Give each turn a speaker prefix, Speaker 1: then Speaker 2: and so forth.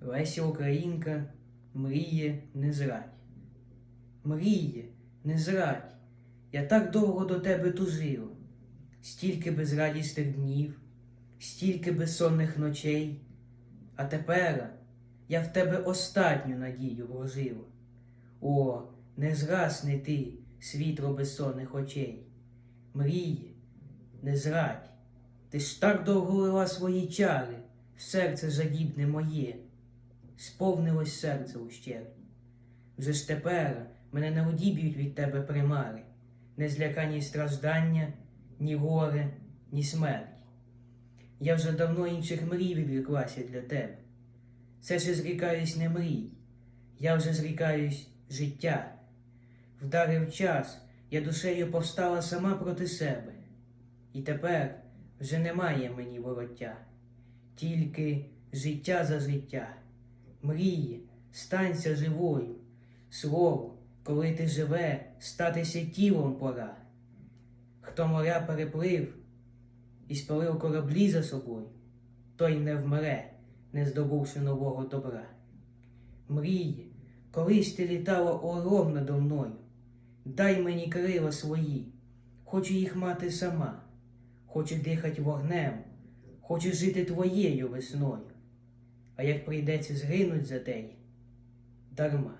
Speaker 1: Леся Українка мріє не зрадь. Мріє, не зрадь, я так довго до тебе тужила, стільки безрадісних днів, стільки безсонних ночей, а тепер я в тебе останню надію вложила. О, не згасни ти, світло безсонних очей. Мріє, не зрадь, ти ж так довго лила свої чари, в серце жадібне моє, сповнилось серце ущерть. Вже ж тепер мене не одіб'ють від тебе примари, не злякані страждання, ні горе, ні смерть. Я вже давно інших мрій відреклася для тебе. Це ж зрікаюсь не мрій, я вже зрікаюсь життя. Вдарив час, я душею повстала сама проти себе. І тепер вже немає мені вороття, тільки життя за життя. Мрії, станься живою. Слово, коли ти живе, статися тілом пора. Хто моря переплив і спалив кораблі за собою, той не вмре, не здобувши нового добра. Мрії, колись ти літала ором надо мною, дай мені крила свої, хочу їх мати сама, хочу дихать вогнем, хочу жити твоєю весною. А як прийдеться згинуть за день, дарма.